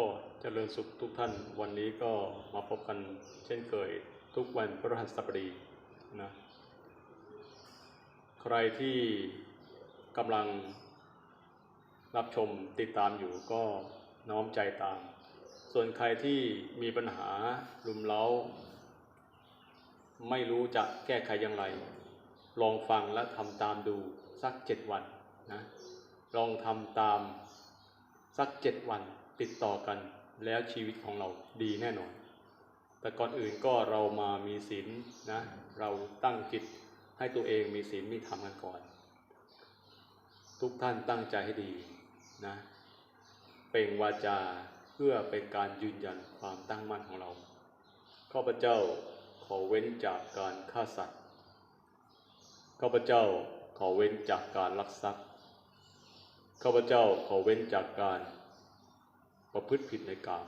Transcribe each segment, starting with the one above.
ก็เจริญสุขทุกท่านวันนี้ก็มาพบกันเช่นเคยทุกวันพฤหัสบดีนะใครที่กำลังรับชมติดตามอยู่ก็น้อมใจตาม ส่วนใครที่มีปัญหาลุมเล้า ไม่รู้จะแก้ไขอย่างไร ลองฟังและทำตามดูสักเจ็ดวันนะลองทำตามสักเจ็ดวัน ติดต่อกันแล้วชีวิตของเราดีแน่นอน แต่ก่อนอื่นก็เรามามีศีลนะ เราตั้งจิตให้ตัวเองมีศีลมีธรรมกันก่อน ทุกท่านตั้งใจให้ดีนะเป่งวาจาเพื่อเป็นการยืนยันความตั้งมั่นของเรา ข้าพเจ้าขอเว้นจากการฆ่าสัตว์ ข้าพเจ้าขอเว้นจากการลักทรัพย์ ข้าพเจ้าขอเว้นจากการ ประพฤติผิดในกาม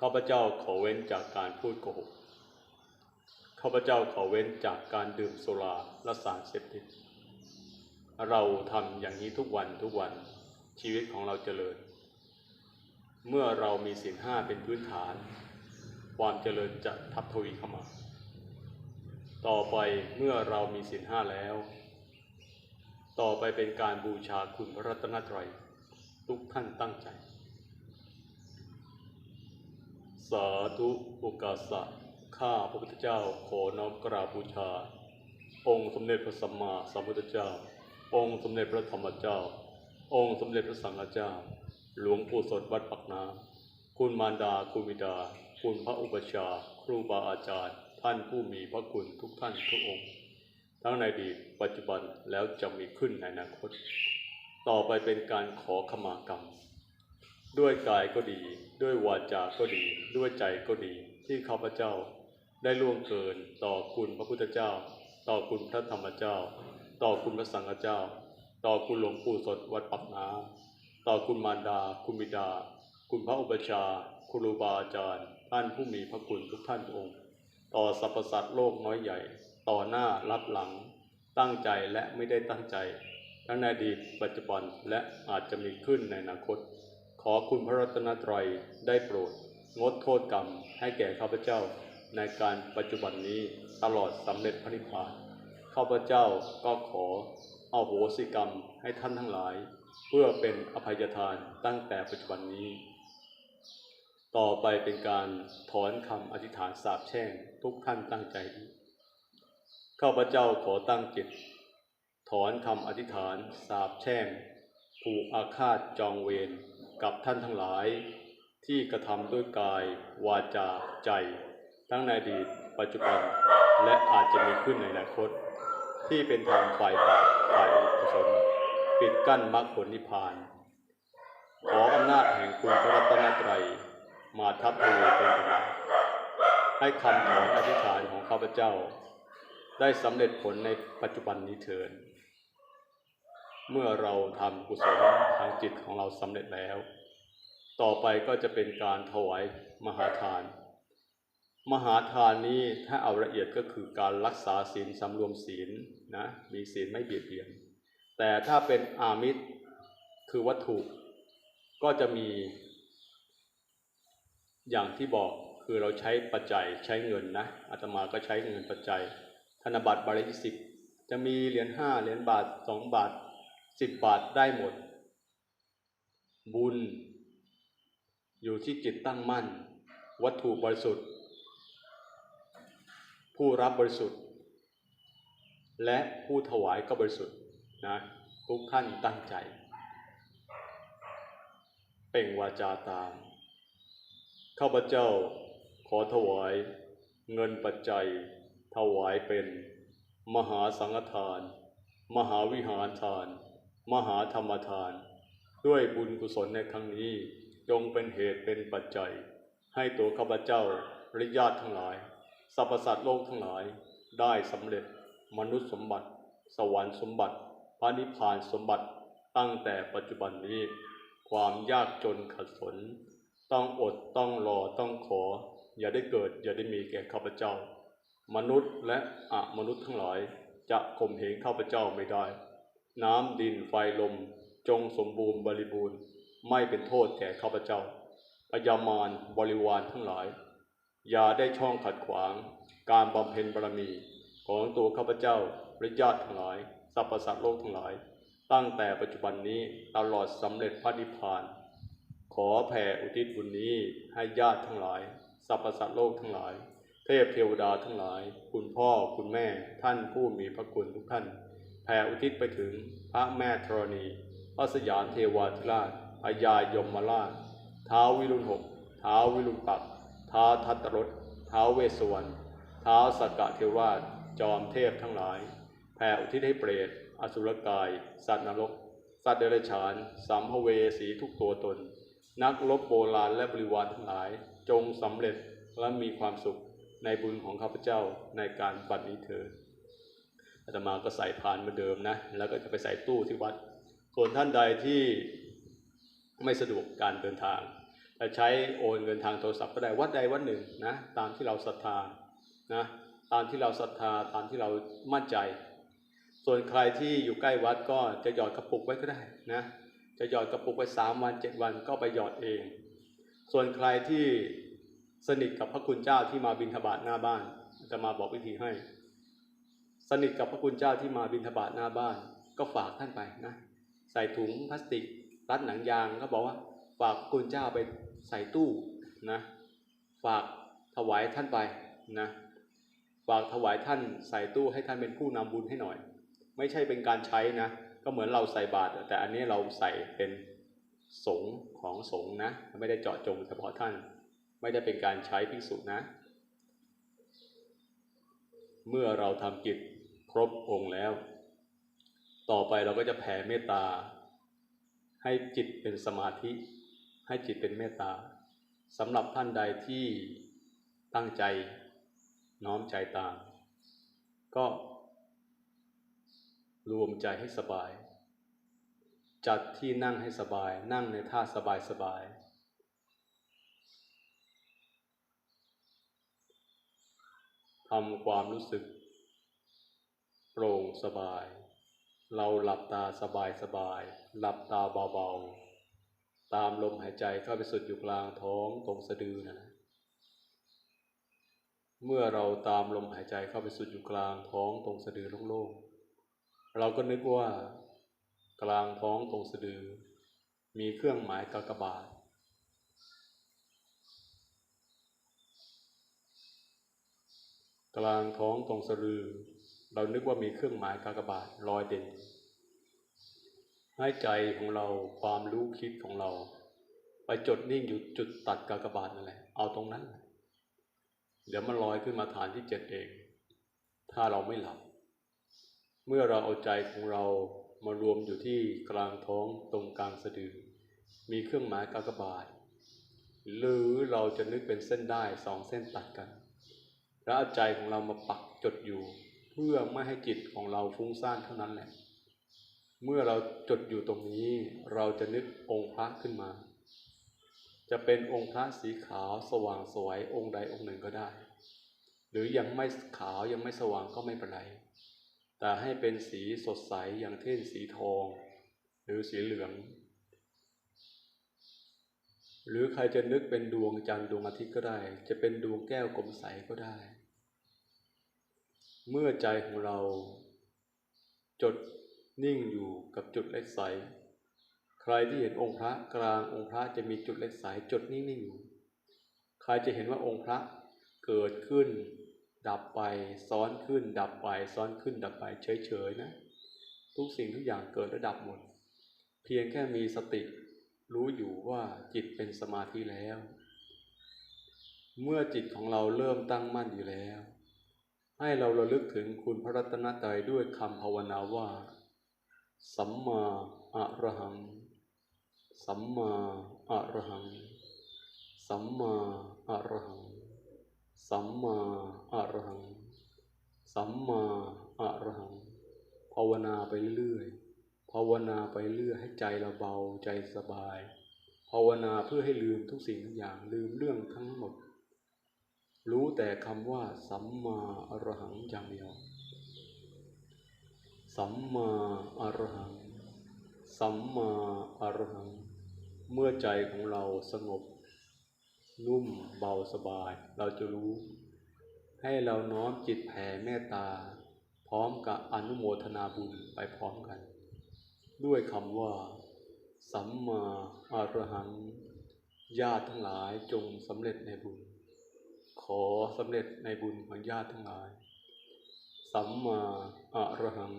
ข้าพเจ้าขอเว้นจากการพูดโกหกข้าพเจ้าขอเว้นจากการดื่มสุราและสารเสพติดเราทำอย่างนี้ทุกวันทุกวันชีวิตของเราเจริญ เมื่อเรามีศีลห้าเป็นพื้นฐาน ความเจริญจะทับทวีเข้ามา ต่อไปเมื่อเรามีศีลห้าแล้ว ต่อไปเป็นการบูชาคุณพระรัตนตรัยทุกท่านตั้งใจ สาธุโอกาสะข้าพระพุทธเจ้าขอน้อมกราบบูชา องค์สมเด็จพระสัมมาสัมพุทธเจ้า องค์สมเด็จพระธรรมเจ้า องค์สมเด็จพระสังฆเจ้า หลวงปู่สดวัดปักน้ำคุณมารดาคุณบิดา คุณพระอุปชฌาย์ครูบาอาจารย์ ท่านผู้มีพระคุณทุกท่านทุกองค์ ทั้งในอดีตปัจจุบันแล้วจะมีขึ้นในอนาคต ต่อไปเป็นการขอขมากรรม ด้วยกายก็ดี ด้วยวาจาก็ดี ด้วยใจก็ดี ที่ข้าพเจ้าได้ล่วงเกินต่อคุณพระพุทธเจ้า ต่อคุณพระธรรมเจ้า ต่อคุณพระสังฆเจ้า ต่อคุณหลวงปู่สดวัดปักน้ำต่อคุณมารดา คุณบิดา คุณพระอุปชาย์ครูบาอาจารย์ ท่านผู้มีพระคุณทุกท่านองค์ ต่อสรรพสัตว์โลกน้อยใหญ่ ต่อหน้ารับหลัง ตั้งใจและไม่ได้ตั้งใจ ทั้งในอดีตปัจจุบันและอาจจะมีขึ้นในอนาคต อคุณพระรัตนตรัยได้โปรด งดโทษกรรมให้แก่ข้าพเจ้าในการปัจจุบันนี้ตลอดสำเร็จพระนิพพานข้าพเจ้าก็ขอเอาโหสิกรรมให้ท่านทั้งหลาย เพื่อเป็นอภัยทานตั้งแต่ปัจจุบันนี้ ต่อไปเป็นการถอนคำอธิษฐานสาบแช่งทุกท่านตั้งใจดีข้าพเจ้าขอตั้งจิต ถอนคำอธิษฐานสาบแช่งผูกอาฆาตจองเวร กับท่านทั้งหลาย ที่กระทำด้วยกาย วาจาใจ ทั้งในอดีต ปัจจุบัน และอาจจะมีขึ้นในอนาคต ที่เป็นทางฝ่ายบาปฝ่ายอกุศลปิดกั้นมรรคผลนิพพาน ขออำนาจแห่งคุณพระรัตนตรัย มาทับทวีเป็นกำลังให้คำถอนอธิษฐานของข้าพเจ้า ได้สำเร็จผลในปัจจุบันนี้เถิด เมื่อเราทำกุศลทางจิตของเราสำเร็จแล้ว ต่อไปก็จะเป็นการถวายมหาทาน มหาทานนี้ถ้าเอาละเอียดก็คือการรักษาศีลสำรวมศีลนะมีศีลไม่เบียดเบียน แต่ถ้าเป็นอามิตรคือวัตถุ ก็จะมี อย่างที่บอกคือเราใช้ปัจจัยใช้เงินนะอาตมาก็ใช้เงินปัจจัย ธนบัตรใบละยี่สิบจะมีเหรียญห้าเหรียญบาทสองบาท สิบบาทได้หมด บุญ อยู่ที่จิตตั้งมั่น วัตถุบริสุทธิ์ ผู้รับบริสุทธิ์ และผู้ถวายก็บริสุทธิ์นะทุกท่านตั้งใจ เป่งวาจาตาม ข้าพเจ้าขอถวายเงินปัจจัย ถวายเป็น มหาสังฆทาน มหาวิหารทาน มหาธรรมทาน ด้วยบุญกุศลในครั้งนี้จงเป็นเหตุเป็นปัจจัย ให้ตัวข้าพเจ้าและญาติทั้งหลายสรรพสัตว์โลกทั้งหลาย ได้สำเร็จมนุษย์สมบัติ สวรรค์สมบัติพระนิพพานสมบัติตั้งแต่ปัจจุบันนี้ ความยากจนขัดสน ต้องอดต้องรอต้องขอ อย่าได้เกิดอย่าได้มีแก่ข้าพเจ้า มนุษย์และอะมนุษย์ทั้งหลายจะข่มเหงข้าพเจ้าไม่ได้ น้ำดินไฟลม จงสมบูรณ์บริบูรณ์ ไม่เป็นโทษแก่ข้าพเจ้าพยามารบริวารทั้งหลาย อย่าได้ช่องขัดขวาง การบำเพ็ญบารมี ของตัวข้าพเจ้าและญาติทั้งหลาย สรรพสัตว์โลกทั้งหลาย ตั้งแต่ปัจจุบันนี้ตลอดสำเร็จพระนิพพาน ขอแผ่อุทิศบุญนี้ให้ญาติทั้งหลาย สรรพสัตว์โลกทั้งหลาย เทพเทวดาทั้งหลาย คุณพ่อคุณแม่ท่านผู้มีพระคุณทุกท่าน แผ่อุทิศไปถึงพระแม่ธรณี พระสยามเทวาธิราชพญายมราชท้าววิรุณหกท้าววิรุณปักท้าวทัตตรสท้าวเวสวรรณท้าวสกกะเทวราช จอมเทพทั้งหลาย แผ่อุทิศให้เปรต อสุรกาย สัตว์นรก สัตว์เดรัจฉานสัมภเวสีทุกตัวตน นักรบโบราณและบริวารทั้งหลาย จงสำเร็จและมีความสุขในบุญของข้าพเจ้าในการบัดนี้เถิด อาตมาก็ใส่พานเหมือนเดิมนะ แล้วก็จะไปใส่ตู้ที่วัด ส่วนท่านใดที่ไม่สะดวกการเดินทางจะใช้โอนเงินทางโทรศัพท์ก็ได้วัดใดวัดหนึ่งนะตามที่เราศรัทธานะตามที่เราศรัทธาตามที่เรามั่นใจ ส่วนใครที่อยู่ใกล้วัดก็จะหยอดกระปุกไว้ก็ได้นะจะหยอดกระปุกไว้สามวันเจ็ดวันก็ไปหยอดเอง ส่วนใครที่สนิทกับพระคุณเจ้าที่มาบิณฑบาตหน้าบ้านจะมาบอกวิธีให้ สนิทกับพระคุณเจ้าที่มาบิณฑบาตหน้าบ้าน ก็ฝากท่านไปนะใส่ถุงพลาสติกรัดหนังยางก็บอกว่า ฝากคุณเจ้าไปใส่ตู้นะฝากถวายท่านไปนะฝากถวายท่านใส่ตู้ให้ท่านเป็นผู้นำบุญให้หน่อย ไม่ใช่เป็นการใช้นะก็เหมือนเราใส่บาตรแต่อันนี้เราใส่เป็นสงของสงนะ ไม่ได้เจาะจงเฉพาะท่าน ไม่ได้เป็นการใช้ภิกษุนะ เมื่อเราทำกิจ บองค์แล้ว ต่อไปเราก็จะแผ่เมตตา ให้จิตเป็นสมาธิ ให้จิตเป็นเมตตาสำหรับท่านใดที่ตั้งใจน้อมใจตาม ก็ รวมใจให้สบาย จัดที่นั่งให้สบาย นั่งในท่าสบายสบายทำความรู้สึก โปร่งสบาย เราหลับตาสบายสบาย หลับตาเบาๆ ตามลมหายใจเข้าไปสุดอยู่กลางท้องตรงสะดือนะ เมื่อเราตามลมหายใจเข้าไปสุดอยู่กลางท้องตรงสะดือโล่งๆ เราก็นึกว่ากลางท้องตรงสะดือ มีเครื่องหมายกากบาทกลางท้องตรงสะดือ เรานึกว่ามีเครื่องหมายกากบาทลอยเด่น ให้ใจของเราความรู้คิดของเรา ไปจดนิ่งอยู่จุดตัดกากบาทนั่นแหละเอาตรงนั้น เดี๋ยวมันลอยขึ้นมาฐานที่เจ็ดเอง ถ้าเราไม่หลับ เมื่อเราเอาใจของเรามารวมอยู่ที่กลางท้องตรงกลางสะดือ มีเครื่องหมายกากบาท หรือเราจะนึกเป็นเส้นได้สองเส้นตัดกัน แล้วเอาใจของเรามาปักจดอยู่ พื่อไม่ให้จิตของเราฟุ้งซ่านเท่านั้นแหละ เมื่อเราจดอยู่ตรงนี้ เราจะนึกองค์พระขึ้นมา จะเป็นองค์พระสีขาวสว่างสวยองค์ใดองค์หนึ่งก็ได้ หรือยังไม่ขาวยังไม่สว่างก็ไม่เป็นไร แต่ให้เป็นสีสดใสอย่างเช่นสีทอง หรือสีเหลือง หรือใครจะนึกเป็นดวงจันทร์ดวงอาทิตย์ก็ได้ จะเป็นดวงแก้วกลมใสก็ได้ เมื่อใจของเรา จดนิ่งอยู่กับจุดเล็กใส ใครที่เห็นองค์พระกลางองค์พระจะมีจุดเล็กใสจดนิ่งๆอยู่ ใครจะเห็นว่าองค์พระเกิดขึ้น ดับไปซ้อนขึ้น ดับไปซ้อนขึ้น ดับไปเฉยๆนะ ทุกสิ่งทุกอย่างเกิดและดับหมด เพียงแค่มีสติรู้อยู่ว่าจิตเป็นสมาธิแล้ว เมื่อจิตของเราเริ่มตั้งมั่นอยู่แล้ว ให้เราระลึกถึงคุณพระรัตนตรัยด้วยคำภาวนาว่า สัมมาอะระหัง สัมมาอะระหัง สัมมาอะระหัง สัมมาอะระหัง สัมมาอะระหัง ภาวนาไปเรื่อยภาวนาไปเรื่อยให้ใจเราเบาใจสบาย ภาวนาเพื่อให้ลืมทุกสิ่งทุกอย่างลืมเรื่องทั้งหมด รู้แต่คำว่า สัมมาอรหังอย่างเดียว สัมมาอรหัง สัมมาอรหัง เมื่อใจของเราสงบ นุ่มเบาสบาย เราจะรู้ ให้เราน้อมจิตแผ่เมตตา พร้อมกับอนุโมทนาบุญไปพร้อมกัน ด้วยคำว่า สัมมาอรหังญาติทั้งหลายจงสำเร็จในบุญ ขอสำเร็จในบุญของญาติทั้งหลาย สัมมาอรหัง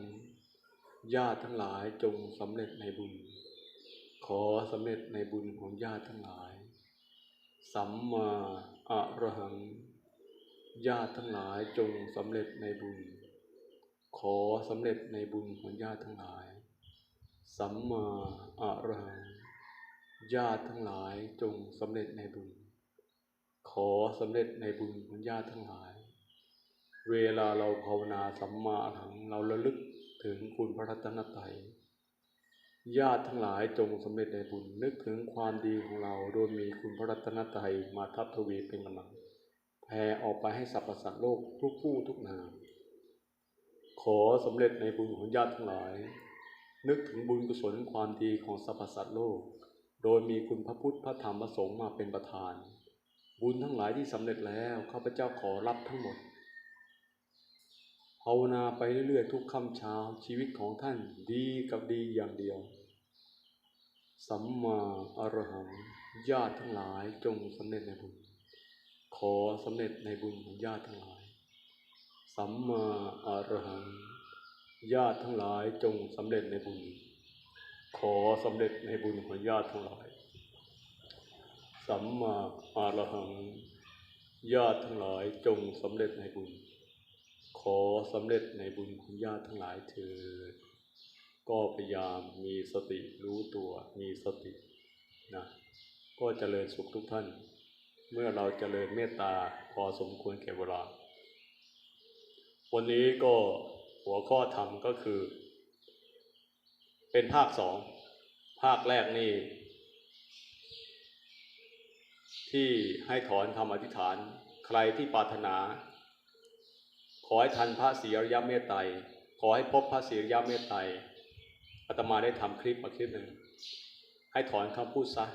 ญาติทั้งหลายจงสำเร็จในบุญ ขอสำเร็จในบุญของญาติทั้งหลาย สัมมาอรหัง ญาติทั้งหลายจงสำเร็จในบุญ ขอสำเร็จในบุญของญาติทั้งหลาย สัมมาอรหัง ญาติทั้งหลายจงสำเร็จในบุญ อสำเร็จในบุญของญาตทั้งหลาย เวลาเราภาวนาสัมมาอรหังเราระลึกถึงคุณพระรัตนตรัยญาติทั้งหลายจงสำเร็จในบุญนึกถึงความดีของเราโดยมีคุณพระรัตนตรัยมาทับทวีเป็นกำลังแผ่ออกไปให้สรรพสัตว์โลกทุกผู้ทุกนาม ขอสำเร็จในบุญของญาติทั้งหลาย นึกถึงบุญกุศลความดีของสรรพสัตว์โลก โดยมีคุณพระพุทธพระธรรมพระสงฆ์มาเป็นประธาน บุญทั้งหลายที่สำเร็จแล้วข้าพเจ้าขอรับทั้งหมดภาวนาไปเรื่อยๆทุกค่ำเช้าชีวิตของท่านดีกับดีอย่างเดียว สัมมาอรหังญาติทั้งหลายจงสำเร็จในบุญ ขอสำเร็จในบุญของญาติทั้งหลาย สัมมาอรหังญาติทั้งหลายจงสำเร็จในบุญ ขอสำเร็จในบุญของญาติทั้งหลาย สัมมาอรหัง ญาติทั้งหลายจงสำเร็จในบุญ ขอสำเร็จในบุญของญาติทั้งหลายเถิดก็พยายามมีสติรู้ตัวมีสตินะก็เจริญสุขทุกท่าน เมื่อเราเจริญเมตตาพอสมควรแก่เวลา วันนี้ก็หัวข้อธรรมก็คือ เป็นภาคสอง ภาคแรกนี่ ที่ให้ถอนคำอธิษฐาน ใครที่ปรารถนา ขอให้ทันพระศรีอริยเมตไตรขอให้พบพระศรีอริยเมตไตรอาตมาได้ทำคลิปมาคลิปหนึ่งให้ถอนคำพูดซะ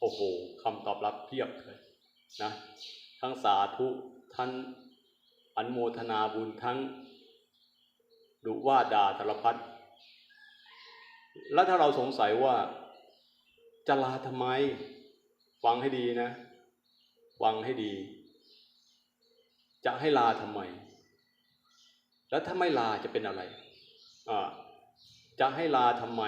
โอ้โหคำตอบรับเพียบเลยนะทั้งสาธุทั้งอนโมทนาบุญทั้งดุว่าด่าสารพัดแล้วถ้าเราสงสัยว่าจะลาทำไม ฟังให้ดีนะ ฟังให้ดี จะให้ลาทำไม แล้วถ้าไม่ลาจะเป็นอะไรอ่าจะให้ลาทำไม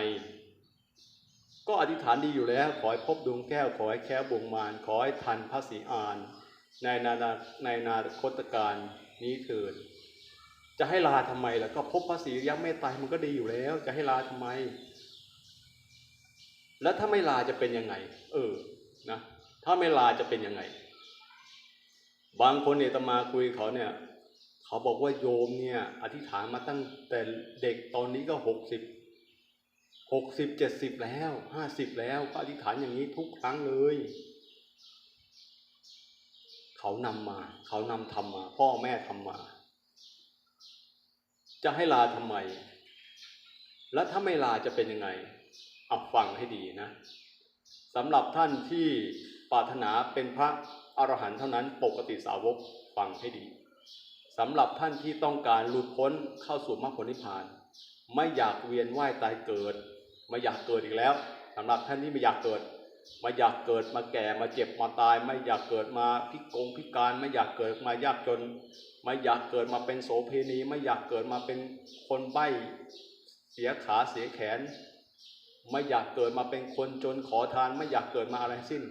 ก็อธิษฐานดีอยู่แล้ว ขอให้พบดวงแก้ว ขอให้แค้วบงมารขอให้ทันพระศรีอาน ในนานาในนาคตการนี้เถิดจะให้ลาทำไมล่ะก็พบพระศรียักษ์เมตไตมันก็ดีอยู่แล้ว จะให้ลาทำไม แล้วถ้าไม่ลาจะเป็นยังไง เออนะถ้าไม่ลาจะเป็นยังไง บางคนเนี่ยตมาคุยเขาเนี่ย เขาบอกว่าโยมเนี่ย อธิษฐานมาตั้งแต่เด็กตอนนี้ก็หกสิบหกสิบเจ็ดสิบแล้วห้าสิบแล้วก็อธิษฐานอย่างนี้ทุกครั้งเลย เขานำมา เขานำทำมา พ่อแม่ทำมา จะให้ลาทำไม แล้วถ้าไม่ลาจะเป็นยังไงเอาฟังให้ดีนะสำหรับท่านที่ปรารถนาเป็นพระ อรหันต์เท่านั้นปกติสาวกฟังให้ดีสำหรับท่านที่ต้องการหลุดพ้นเข้าสู่มรรคผลนิพพาน ไม่อยากเวียนว่ายตายเกิด ไม่อยากเกิดอีกแล้วสำหรับท่านที่ไม่อยากเกิดไม่อยากเกิดมาแก่มาเจ็บมาตาย ไม่อยากเกิดมาพิกงพิการ ไม่อยากเกิดมายากจน ไม่อยากเกิดมาเป็นโสเพณี ไม่อยากเกิดมาเป็นคนใบ้เสียขาเสียแขน ไม่อยากเกิดมาเป็นคนจนขอทาน ไม่อยากเกิดมาอะไรสิ้น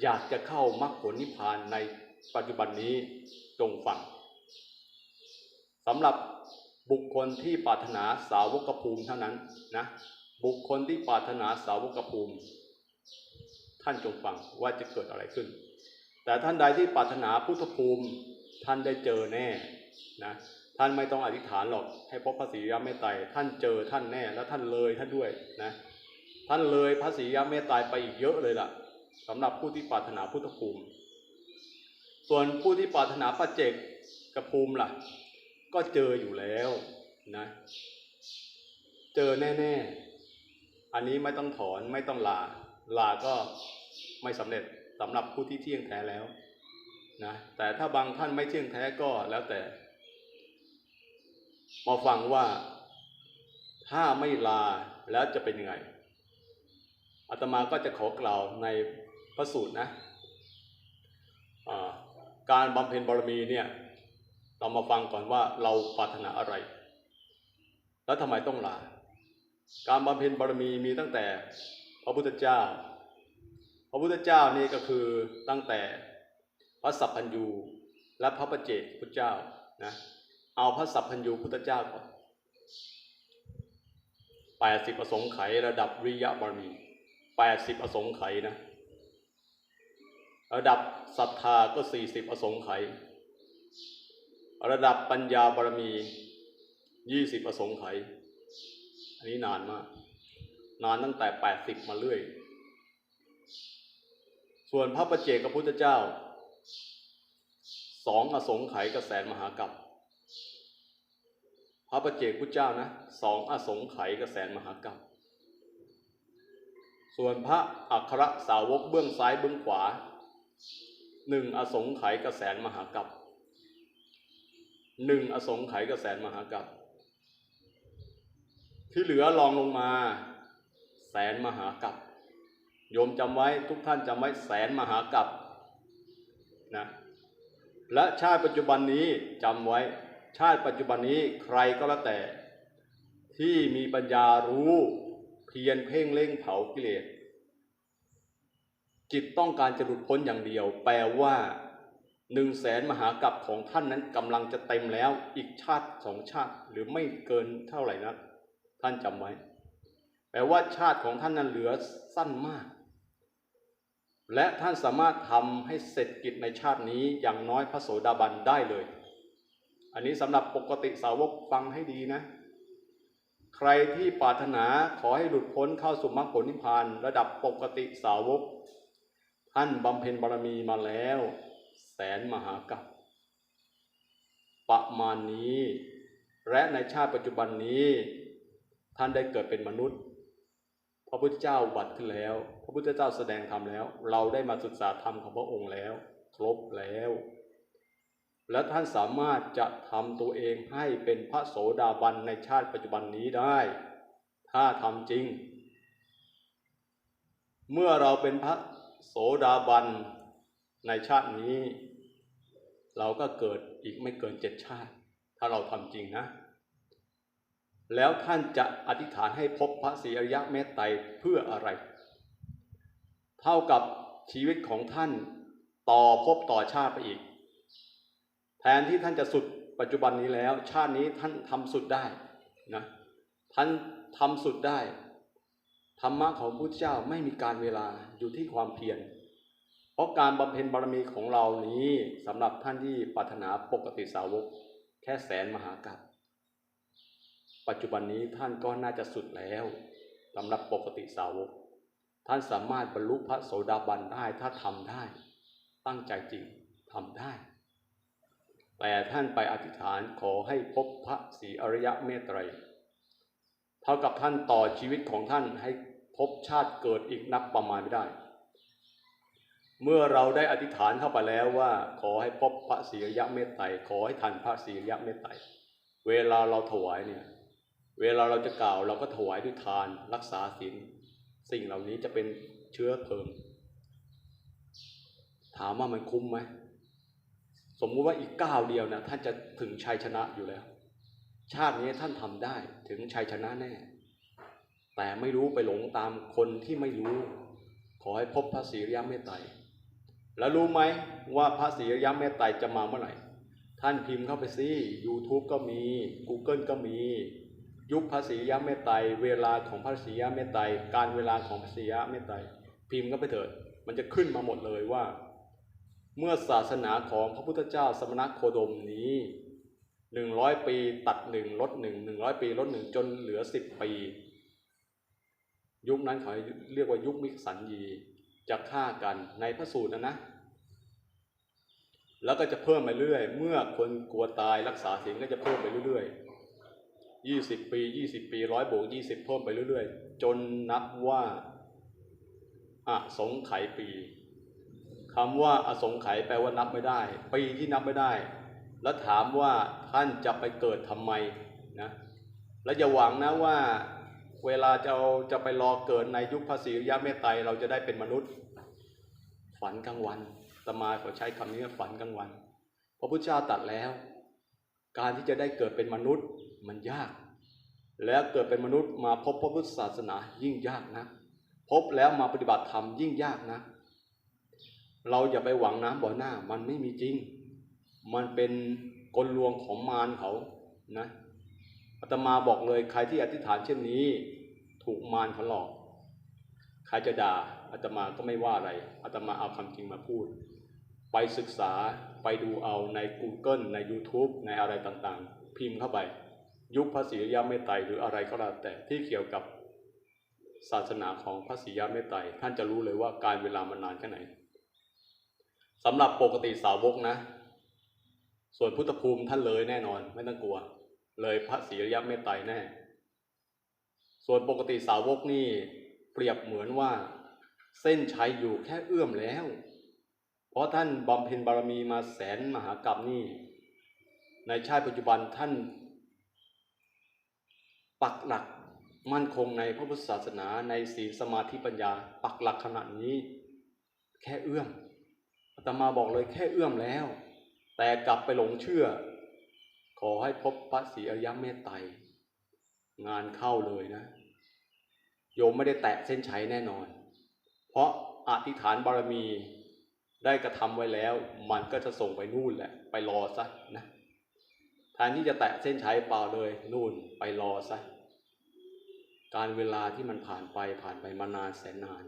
อยากจะเข้ามรรคผลนิพพานในปัจจุบันนี้จงฟังสำหรับบุคคลที่ปรารถนาสาวกภูมิเท่านั้นนะบุคคลที่ปรารถนาสาวกภูมิ ท่านจงฟังว่าจะเกิดอะไรขึ้น แต่ท่านใดที่ปรารถนาพุทธภูมิ ท่านได้เจอแน่นะท่านไม่ต้องอธิษฐานหรอกให้พบพระศรีรัตนเมตไตรท่านเจอท่านแน่แล้วท่านเลยท่านด้วยนะท่านเลยพระศรีรัตนเมตไตรไปอีกเยอะเลยล่ะ สำหรับผู้ที่ปรารถนาพุทธภูมิ ส่วนผู้ที่ปรารถนาพระเจกกับภูมิล่ะ ก็เจออยู่แล้วนะเจอแน่ ๆ อันนี้ไม่ต้องถอนไม่ต้องลา ลาก็ไม่สำเร็จสำหรับผู้ที่เที่ยงแท้แล้วนะแต่ถ้าบางท่านไม่เที่ยงแท้ก็แล้วแต่ มาฟังว่าถ้าไม่ลาแล้วจะเป็นยังไง อาตมาก็จะขอกล่าวในพระสูตรนะอ่าการบำเพ็ญบารมีเนี่ยเรามาฟังก่อนว่าเราปรารถนาอะไร แล้วทำไมต้องลา การบำเพ็ญบารมีมีตั้งแต่พระพุทธเจ้า พระพุทธเจ้านี่ก็คือตั้งแต่พระสัพพัญญูและพระประเจกพุทธเจ้านะเอาพระสัพพัญญูพุทธเจ้าก่อนแปดสิบอสงค์ไขระดับริยะบารมี แปดสิบอสงไขยนะ ระดับศรัทธาก็สี่สิบอสงไขยระดับปัญญาบารมียี่สิบอสงไขยอันนี้นานมาก นานตั้งแต่แปดสิบมาเรื่อย ส่วนพระประเจกพระพุทธเจ้าสองอสงไขยกระแสนมหากัปพระประเจกพุทธเจ้านะสองอสงไขยกระแสนมหากัป ส่วนพระอัครสาวกเบื้องซ้ายเบื้องขวาหนึ่งอสงไขยกระแสนมหากัปหนึ่งอสงไขยกระแสนมหากัปที่เหลือรองลงมา แสนมหากัปโยมจำไว้ทุกท่านจำไว้แสนมหากัปนะและชาติปัจจุบันนี้จำไว้ชาติปัจจุบันนี้ใครก็แล้วแต่ ที่มีปัญญารู้ เพียรเพ่งเล่งเผากิเลสจิตต้องการจะหลุดพ้นอย่างเดียว แปลว่าหนึ่งแสนมหากัปของท่านนั้นกำลังจะเต็มแล้วอีกชาติสองชาติหรือไม่เกินเท่าไหร่นะท่านจำไว้ แปลว่าชาติของท่านนั้นเหลือสั้นมาก และท่านสามารถทำให้เสร็จกิจในชาตินี้อย่างน้อยพระโสดาบันได้เลย อันนี้สำหรับปกติสาวกฟังให้ดีนะ ใครที่ปรารถนาขอให้หลุดพ้นเข้าสู่มรรคผลนิพพานระดับปกติสาวก ท่านบำเพ็ญบารมีมาแล้ว แสนมหากัปประมาณนี้ และในชาติปัจจุบันนี้ ท่านได้เกิดเป็นมนุษย์ พระพุทธเจ้าบัตรขึ้นแล้ว พระพุทธเจ้าแสดงธรรมแล้ว เราได้มาศึกษาธรรมของพระองค์แล้ว ครบแล้ว และท่านสามารถจะทำตัวเองให้เป็นพระโสดาบันในชาติปัจจุบันนี้ได้ ถ้าทำจริง เมื่อเราเป็นพระโสดาบันในชาตินี้ เราก็เกิดอีกไม่เกินเจ็ดชาติ ถ้าเราทำจริงนะ แล้วท่านจะอธิษฐานให้พบพระศรีอริยะเมตไตรเพื่ออะไร เท่ากับชีวิตของท่านต่อภพต่อชาติไปอีก แทนที่ท่านจะสุดปัจจุบันนี้แล้ว ชาตินี้ท่านทำสุดได้นะท่านทำสุดได้ธรรมะของพุทธเจ้าไม่มีการเวลาอยู่ที่ความเพียรเพราะการบำเพ็ญบารมีของเรานี้สำหรับท่านที่ปรารถนาปกติสาวก แค่แสนมหากัปปัจจุบันนี้ท่านก็น่าจะสุดแล้วสำหรับปกติสาวก ท่านสามารถบรรลุพระโสดาบันได้ถ้าทำได้ ตั้งใจจริงทำได้ แต่ท่านไปอธิษฐานขอให้พบพระศรีอริยะเมตไตร เท่ากับท่านต่อชีวิตของท่านให้พบชาติเกิดอีกนับประมาณไม่ได้ เมื่อเราได้อธิษฐานเข้าไปแล้วว่า ขอให้พบพระศรีอริยะเมตไตรขอให้ทันพระศรีอริยะเมตไตรเวลาเราถวายเนี่ยเวลาเราจะกล่าวเราก็ถวายด้วยทานรักษาศีลสิ่งเหล่านี้จะเป็นเชื้อเพลิงถามว่ามันคุ้มไหม สมมุติว่าอีกก้าวเดียวนะท่านจะถึงชัยชนะอยู่แล้ว ชาตินี้ท่านทำได้ถึงชัยชนะแน่ แต่ไม่รู้ไปหลงตามคนที่ไม่รู้ ขอให้พบพระศรีริยเมตไตรแล้วรู้ไหมว่าพระศรีริยเมตไตรจะมาเมื่อไหร่ ท่านพิมพ์เข้าไปซิ YouTube ก็มี Google ก็มี ยุคพระศรีอริยเมตไตรเวลาของพระศรีอริยเมตไตรการเวลาของพระศรีอริยเมตไตรพิมพ์ก็ไปเถิด มันจะขึ้นมาหมดเลยว่า เมื่อศาสนาของพระพุทธเจ้าสมณโคดมนี้หนึ่งร้อยปีตัดหนึ่งลดหนึ่งหนึ่งร้อยปีลดหนึ่งจนเหลือสิบปี ยุคนั้นเขาเรียกว่ายุคมิกสันยีจะฆ่ากันในพระสูตรนะนะ แล้วก็จะเพิ่มไปเรื่อย เมื่อคนกลัวตายรักษาศีลก็จะเพิ่มไปเรื่อยๆยี่สิบปียี่สิบปีร้อยบวกยี่สิบเพิ่มไปเรื่อยๆ จนนับว่าอสงไขยปี คำว่าอสงไขยแปลว่านับไม่ได้ ปีที่นับไม่ได้ แล้วถามว่าท่านจะไปเกิดทำไมนะและอย่าหวังนะว่าเวลาจะเอาจะไปรอเกิดในยุคพระศรีอยะเมตไตรเราจะได้เป็นมนุษย์ ฝันกลางวันตมาขอใช้คำนี้ว่าฝันกลางวัน พระพุทธเจ้าตัดแล้ว การที่จะได้เกิดเป็นมนุษย์มันยาก แล้วเกิดเป็นมนุษย์มาพบพระพุทธศาสนายิ่งยากนะ พบแล้วมาปฏิบัติธรรมยิ่งยากนะ เราอย่าไปหวังน้ำบ่อหน้า มันไม่มีจริง มันเป็นกลลวงของมารเขานะอาตมาบอกเลยใครที่อธิษฐานเช่นนี้ ถูกมารเขาหลอก ใครจะด่าอาตมาก็ไม่ว่าอะไรอาตมาเอาคำจริงมาพูด ไปศึกษาไปดูเอาใน Google ใน YouTube ในอะไรต่างๆ พิมพ์เข้าไป ยุคพระศรียะเมตไตรหรืออะไรก็แล้วแต่ที่เกี่ยวกับศาสนาของพระศรียะเมตไตรท่านจะรู้เลยว่าการเวลามันนานแค่ไหน สำหรับปกติสาวกนะ ส่วนพุทธภูมิท่านเลยแน่นอน ไม่ต้องกลัว เลยพระศรีริยะเมตไตรแน่ ส่วนปกติสาวกนี่เปรียบเหมือนว่า เส้นชัยอยู่แค่เอื้อมแล้ว เพราะท่านบำเพ็ญบารมีมาแสนมหากรัมนี่ ในชาติปัจจุบันท่าน ปักหลักมั่นคงในพระพุทธศาสนาในศีลสมาธิปัญญา ปักหลักขนาดนี้ แค่เอื้อม อาตมาบอกเลยแค่เอื้อมแล้ว แต่กลับไปหลงเชื่อ ขอให้พบพระศรีอริยเมตไตรงานเข้าเลยนะ โยมไม่ได้แตะเส้นชัยแน่นอน เพราะอธิษฐานบารมีได้กระทำไว้แล้ว มันก็จะส่งไปนู่นแหละ ไปรอซะนะแทนที่จะแตะเส้นชัยเปล่าเลยนู่นไปรอซะการเวลาที่มันผ่านไปผ่านไปมานานแสนนาน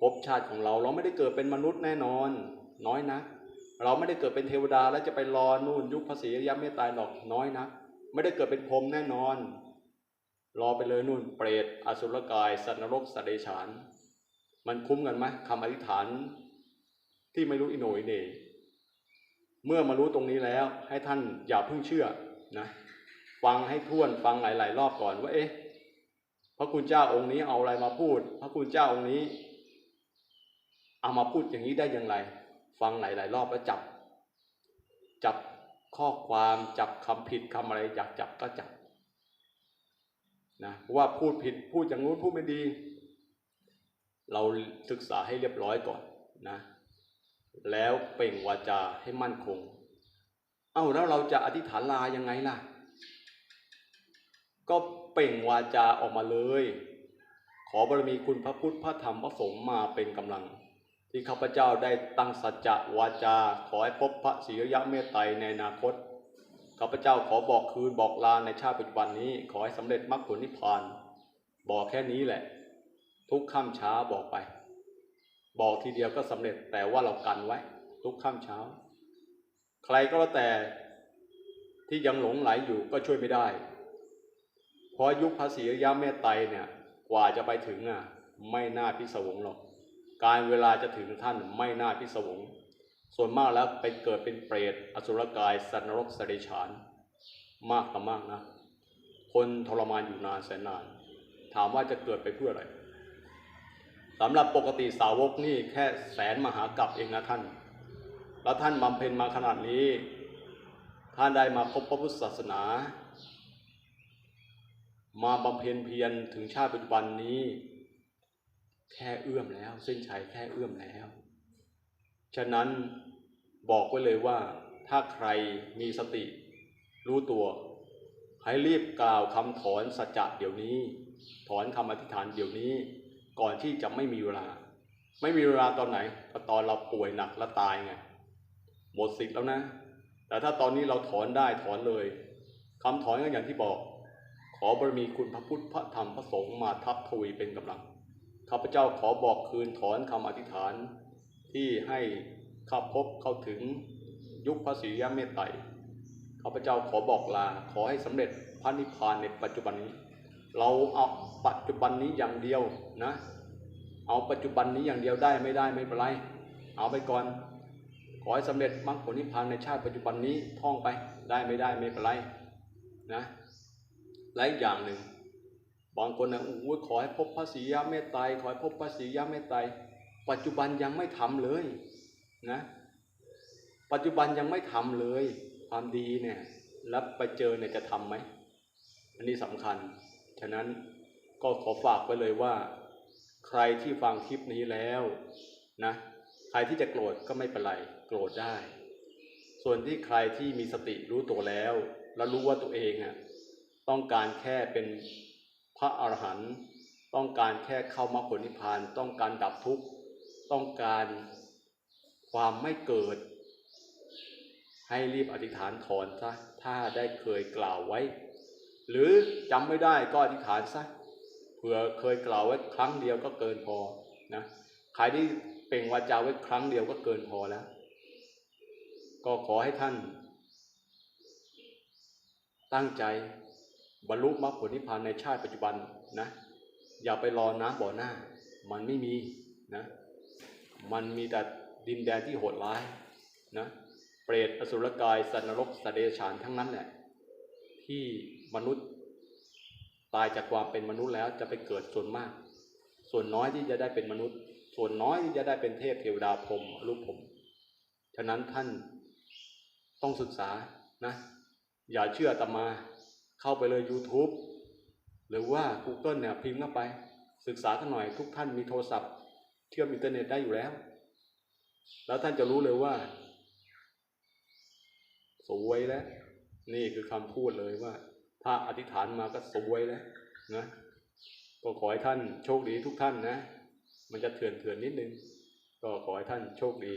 ภพชาติของเราเราไม่ได้เกิดเป็นมนุษย์แน่นอน น้อยนะ เราไม่ได้เกิดเป็นเทวดาแล้วจะไปรอนู่นยุคภาษียะเมตตายหรอกน้อยนะ ไม่ได้เกิดเป็นพรหมแน่นอน รอไปเลยนู่นเปรตอสุรกาย สัตว์นรกสัตว์เดรัจฉาน มันคุ้มกันไหมคำอธิษฐาน ที่ไม่รู้อิโหนอิเน่เมื่อมารู้ตรงนี้แล้ว ให้ท่านอย่าเพิ่งเชื่อนะฟังให้ท่วนฟังหลาย ๆ รอบก่อนว่าเอ๊ะพระคุณเจ้าองค์นี้เอาอะไรมาพูด พระคุณเจ้าองค์นี้ เอามาพูดอย่างนี้ได้อย่างไร ฟังหลาย ๆ รอบแล้วจับ จับข้อความจับคำผิดคำอะไรอยากจับก็จับนะว่าพูดผิดพูดอย่างนู้นพูดไม่ดี เราศึกษาให้เรียบร้อยก่อนนะแล้วเปล่งวาจาให้มั่นคง เอ้าแล้วเราจะอธิษฐานลายังไงล่ะ ก็เปล่งวาจาออกมาเลย ขอบารมีคุณพระพุทธพระธรรมพระสงฆ์มาเป็นกำลัง ที่ข้าพเจ้าได้ตั้งสัจจะวาจา ขอให้พบพระศรีอริยะเมตไตรในอนาคตข้าพเจ้าขอบอกคืนบอกลาในชาติปัจจุบันนี้ ขอให้สำเร็จมรรคผลนิพพาน บอกแค่นี้แหละ ทุกค่ำเช้าบอกไป บอกทีเดียวก็สำเร็จแต่ว่าเรากันไว้ ทุกค่ำเช้า ใครก็แล้วแต่ที่ยังหลงไหลอยู่ก็ช่วยไม่ได้ เพราะยุคภาษีอริยะเมตไตรเนี่ยกว่าจะไปถึงอะไม่น่าพิศวงหรอก การเวลาจะถึงท่านไม่น่าพิศวง ส่วนมากแล้วไปเกิดเป็นเปรต อสุรกาย สัตว์นรกสเดรัจฉาน มากต่อมากนะ คนทรมานอยู่นานแสนนาน ถามว่าจะเกิดไปเพื่ออะไรสำหรับปกติสาวกนี่แค่แสนมหากรัปเองนะท่าน แล้วท่านบำเพ็ญมาขนาดนี้ ท่านได้มาพบพระพุทธศาสนา มาบำเพ็ญเพียรถึงชาติปัจจุบันนี้ แค่เอื้อมแล้ว เส้นชัยแค่เอื้อมแล้ว ฉะนั้นบอกไว้เลยว่า ถ้าใครมีสติ รู้ตัว ให้รีบกล่าวคำถอนสัจจะเดี๋ยวนี้ ถอนคำอธิษฐานเดี๋ยวนี้ ก่อนที่จะไม่มีเวลา ไม่มีเวลาตอนไหนก็ตอนเราป่วยหนักและตายไงหมดสิทธิ์แล้วนะ แต่ถ้าตอนนี้เราถอนได้ถอนเลยคำถอนก็อย่างที่บอก ขอบารมีคุณพระพุทธพระธรรมพระสงฆ์มาทับทวีเป็นกำลัง ข้าพเจ้าขอบอกคืนถอนคำอธิษฐานที่ให้ข้าพบเข้าถึงยุคพระศรีอริยเมตไตรข้าพเจ้าขอบอกลาขอให้สำเร็จพระนิพพานในปัจจุบันนี้ เราเอาปัจจุบันนี้อย่างเดียวนะ เอาปัจจุบันนี้อย่างเดียวได้ไม่ได้ไม่เป็นไร เอาไปก่อน ขอให้สำเร็จมรรคผลนิพพานในชาติปัจจุบันนี้ท่องไปได้ไม่ได้ไม่เป็นไรนะและอีกอย่างหนึ่ง บางคนนะโอ้ยขอให้พบพระศรีอริยเมตไตรขอให้พบพระศรีอริยเมตไตรปัจจุบันยังไม่ทำเลยนะปัจจุบันยังไม่ทำเลย ความดีเนี่ยแล้วไปเจอเนี่ยจะทำไหมอันนี้สำคัญ ฉะนั้นก็ขอฝากไว้เลยว่า ใครที่ฟังคลิปนี้แล้วนะใครที่จะโกรธก็ไม่เป็นไรโกรธได้ ส่วนที่ใครที่มีสติรู้ตัวแล้ว แล้วรู้ว่าตัวเองอะต้องการแค่เป็น พระอรหันต์ต้องการแค่เข้ามรรคผลนิพพานต้องการดับทุกข์ต้องการความไม่เกิด ให้รีบอธิษฐานถอนซะถ้าได้เคยกล่าวไว้ หรือจำไม่ได้ก็อธิษฐานซะเผื่อเคยกล่าวไว้ครั้งเดียวก็เกินพอนะใครที่เป่งวาจาไว้ครั้งเดียวก็เกินพอแล้ว ก็ขอให้ท่าน ตั้งใจ บรรลุมรรคผลนิพพานในชาติปัจจุบันนะอย่าไปรอน้ำบ่อหน้า มันไม่มีนะมันมีแต่ดินแดนที่โหดร้ายนะเปรตอสุรกายสัตว์นรกสเดรัจฉานทั้งนั้นแหละที่มนุษย์ตายจากความเป็นมนุษย์แล้วจะไปเกิดส่วนมาก ส่วนน้อยที่จะได้เป็นมนุษย์ ส่วนน้อยที่จะได้เป็นเทพเทวดาพรมอรูปผมฉะนั้นท่านต้องศึกษานะอย่าเชื่อตมา เข้าไปเลย YouTube หรือว่า Google เนี่ยพิมพ์เข้าไป ศึกษากันหน่อยทุกท่านมีโทรศัพท์ เชื่อมอินเทอร์เน็ตได้อยู่แล้ว แล้วท่านจะรู้เลยว่า สวยแล้ว นี่คือคำพูดเลยว่า ถ้าอธิษฐานมาก็สวยแล้วนะก็ขอให้ท่านโชคดีทุกท่านนะ มันจะเถื่อนเถื่อนนิดนึง ก็ขอให้ท่านโชคดี